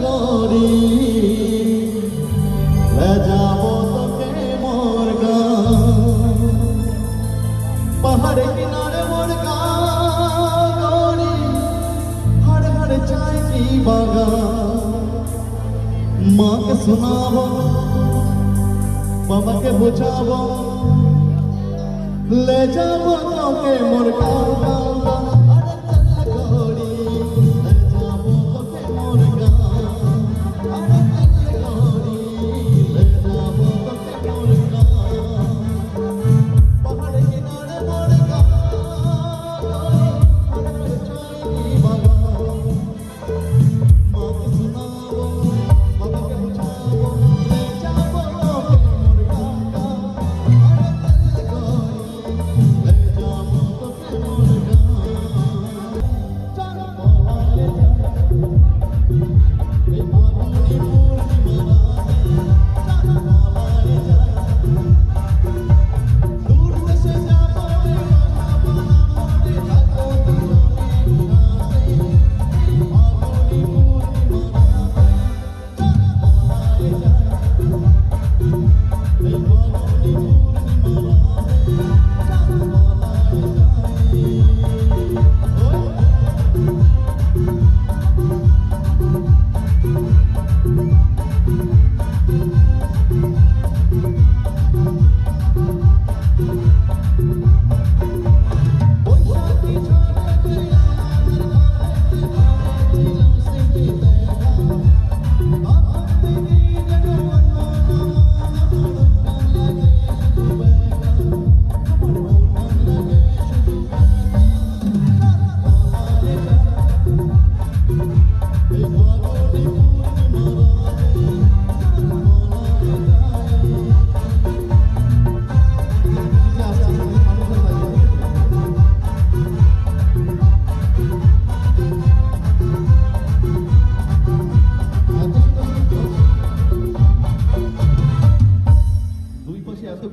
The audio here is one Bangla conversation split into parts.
করি যাব তোকে মোর গান পাহাড়ে কিনারে মোর গাড়ি হাড়ে হাড়ে চাই কি বাগান মাকে শোনাবো বাবাকে বোঝাবো ले जाबो তোকে মোর কাঁদা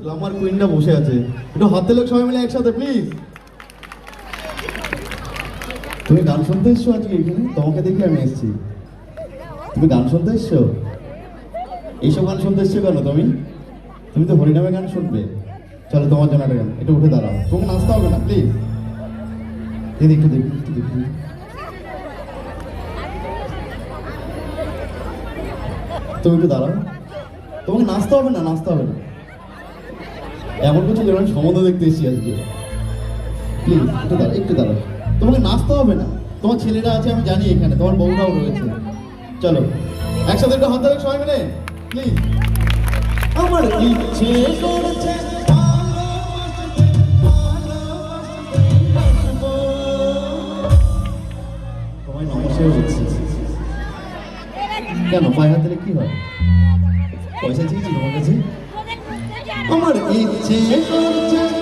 গ্লামার কুইনটা বসে আছে। একটু হাতে লোক সবাই মিলে একসাথে প্লিজ তুমি গান শুনতে এসছো আজকে এখানে? তোমাকে দেখে আমি এসেছি। তুমি গান শুনতে এসছো? এইসব গান শুনতে এসছো কেন তুমি? তুমি তো হরিনামে গান শুনবে। চলো তোমার জন্য একটা গান। একটু উঠে দাঁড়াও। তোমাকে নাচতে হবে না প্লিজ দিদি, একটু দেখি একটু দেখি। তুমি একটু দাঁড়াও। তোমাকে নাচতে হবে না, নাচতে হবে না। এমন কিছু যেমন সম্বন্ধ দেখতে এসেছি আজকে। প্লিজ একটু দাঁড়াও একটু দাঁড়াও। তোমাকে নাচতে হবে না। তোমার ছেলেরা আছে, আমি জানি এখানে। তোমার বউরাও রয়েছে। চলো, একসাথে একটু হাত সবাই মিলে? প্লিজ আমার ইচ্ছে কেন, পায়ে হাত কি হয়? পয়সা চেয়েছি তোমার কাছে? আমার ইচ্ছে করছে।